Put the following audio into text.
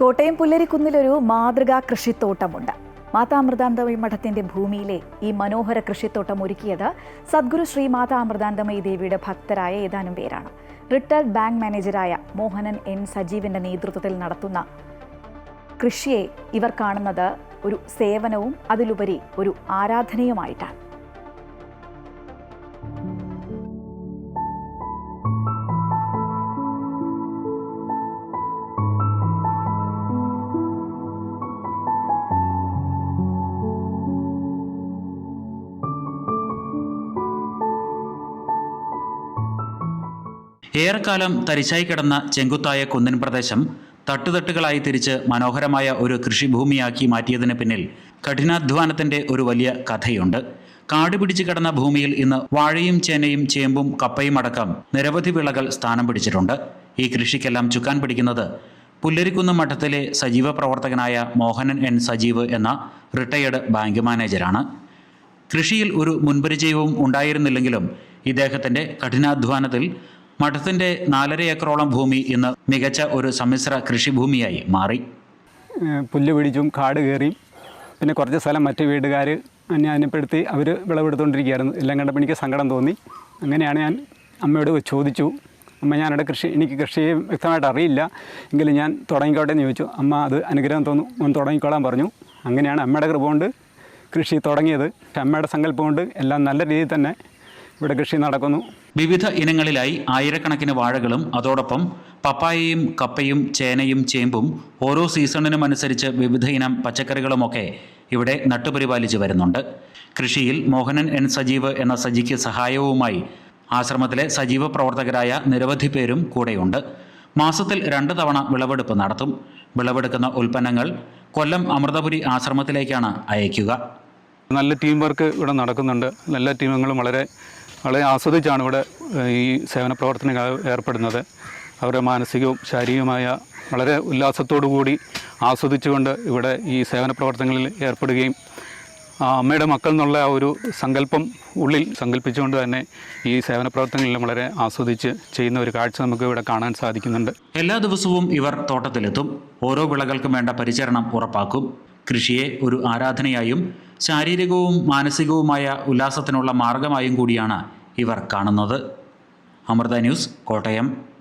കോട്ടയം പുല്ലരിക്കുന്നിലൊരു മാതൃകാ കൃഷിത്തോട്ടമുണ്ട്. മാതാ മാതാമൃതാന്തമയി മഠത്തിന്റെ ഭൂമിയിലെ ഈ മനോഹര കൃഷിത്തോട്ടം ഒരുക്കിയത് സദ്ഗുരു ശ്രീ മാതാ മാതാമൃതാന്തമയി ദേവിയുടെ ഭക്തരായ ഏതാനും പേരാണ്. റിട്ടയർഡ് ബാങ്ക് മാനേജരായ മോഹനൻ എൻ സജീവിന്റെ നേതൃത്വത്തിൽ നടത്തുന്ന കൃഷിയെ ഇവർ കാണുന്നത് ഒരു സേവനവും അതിലുപരി ഒരു ആരാധനയുമായിട്ടാണ്. ഏറെക്കാലം തരിശായി കിടന്ന ചെങ്കുത്തായ കുന്നിൻ പ്രദേശം തട്ടുതട്ടുകളായി തിരിച്ച് മനോഹരമായ ഒരു കൃഷിഭൂമിയാക്കി മാറ്റിയതിന് പിന്നിൽ കഠിനാധ്വാനത്തിന്റെ ഒരു വലിയ കഥയുണ്ട്. കാട് പിടിച്ചു കിടന്ന ഭൂമിയിൽ ഇന്ന് വാഴയും ചേനയും ചേമ്പും കപ്പയും അടക്കം നിരവധി വിളകൾ സ്ഥാനം പിടിച്ചിട്ടുണ്ട്. ഈ കൃഷിക്കെല്ലാം ചുക്കാൻ പിടിക്കുന്നത് പുല്ലരിക്കുന്ന് മഠത്തിലെ സജീവ പ്രവർത്തകനായ മോഹനൻ എൻ സജീവ് എന്ന റിട്ടയേർഡ് ബാങ്ക് മാനേജരാണ്. കൃഷിയിൽ ഒരു മുൻപരിചയവും ഉണ്ടായിരുന്നില്ലെങ്കിലും ഇദ്ദേഹത്തിന്റെ കഠിനാധ്വാനത്തിൽ മഠത്തിന്റെ നാലര ഏക്കറോളം ഭൂമി ഇന്ന് മികച്ച ഒരു സമ്മിശ്ര കൃഷിഭൂമിയായി മാറി. പുല്ല് പിടിച്ചും കാട് കയറിയും പിന്നെ കുറച്ച് സ്ഥലം മറ്റ് വീട്ടുകാർ എന്നെ അതിനെപ്പെടുത്തി അവർ വിളവെടുത്തുകൊണ്ടിരിക്കുകയായിരുന്നു എല്ലാം കണ്ടപ്പോൾ എനിക്ക് സങ്കടം തോന്നി. അങ്ങനെയാണ് ഞാൻ അമ്മയോട് ചോദിച്ചു. അമ്മ ഞാനിവിടെ കൃഷി എനിക്ക് കൃഷിയെ വ്യക്തമായിട്ട് അറിയില്ല. എങ്കിലും ഞാൻ തുടങ്ങിക്കോട്ടെ എന്ന് ചോദിച്ചു. അമ്മ അത് അനുഗ്രഹം തോന്നും ഒന്ന് തുടങ്ങിക്കോളാൻ പറഞ്ഞു. അങ്ങനെയാണ് അമ്മയുടെ കൃപ കൊണ്ട് കൃഷി തുടങ്ങിയത്. അമ്മയുടെ സങ്കല്പം കൊണ്ട് എല്ലാം നല്ല രീതിയിൽ തന്നെ ഇവിടെ കൃഷി നടക്കുന്നു. വിവിധ ഇനങ്ങളിലായി ആയിരക്കണക്കിന് വാഴകളും അതോടൊപ്പം പപ്പായയും കപ്പയും ചേനയും ചേമ്പും ഓരോ സീസണിനും അനുസരിച്ച് വിവിധ ഇനം പച്ചക്കറികളുമൊക്കെ ഇവിടെ നട്ടുപരിപാലിച്ചു വരുന്നുണ്ട്. കൃഷിയിൽ മോഹനൻ എൻ സജീവ് എന്ന സജിക്ക് സഹായവുമായി ആശ്രമത്തിലെ സജീവ പ്രവർത്തകരായ നിരവധി പേരും കൂടെയുണ്ട്. മാസത്തിൽ രണ്ട് തവണ വിളവെടുപ്പ് നടത്തും. വിളവെടുക്കുന്ന ഉൽപ്പന്നങ്ങൾ കൊല്ലം അമൃതപുരി ആശ്രമത്തിലേക്കാണ് അയക്കുക നല്ല ടീം വർക്ക് ഇവിടെ നടക്കുന്നുണ്ട്. നല്ല ടീമുകളും വളരെ വളരെ ആസ്വദിച്ചാണ് ഇവിടെ ഈ സേവന പ്രവർത്തനങ്ങൾ ഏർപ്പെടുന്നത്. അവരുടെ മാനസികവും ശാരീരികവുമായ വളരെ ഉല്ലാസത്തോടു കൂടി ആസ്വദിച്ചുകൊണ്ട് ഇവിടെ ഈ സേവന പ്രവർത്തനങ്ങളിൽ ഏർപ്പെടുകയും അമ്മയുടെ മക്കൾ എന്നുള്ള ഒരു സങ്കല്പം ഉള്ളിൽ സങ്കല്പിച്ചുകൊണ്ട് തന്നെ ഈ സേവന പ്രവർത്തനങ്ങളിൽ വളരെ ആസ്വദിച്ച് ചെയ്യുന്ന ഒരു കാഴ്ച നമുക്ക് ഇവിടെ കാണാൻ സാധിക്കുന്നുണ്ട്. എല്ലാ ദിവസവും ഇവർ തോട്ടത്തിലെത്തും. ഓരോ വിളകൾക്കും വേണ്ട പരിചരണം ഉറപ്പാക്കും. കൃഷിയെ ഒരു ആരാധനയായും ശാരീരികവും മാനസികവുമായ ഉല്ലാസത്തിനുള്ള മാർഗമായും കൂടിയാണ് ഇവർ കാണുന്നത്. അമൃത ന്യൂസ് കോട്ടയം.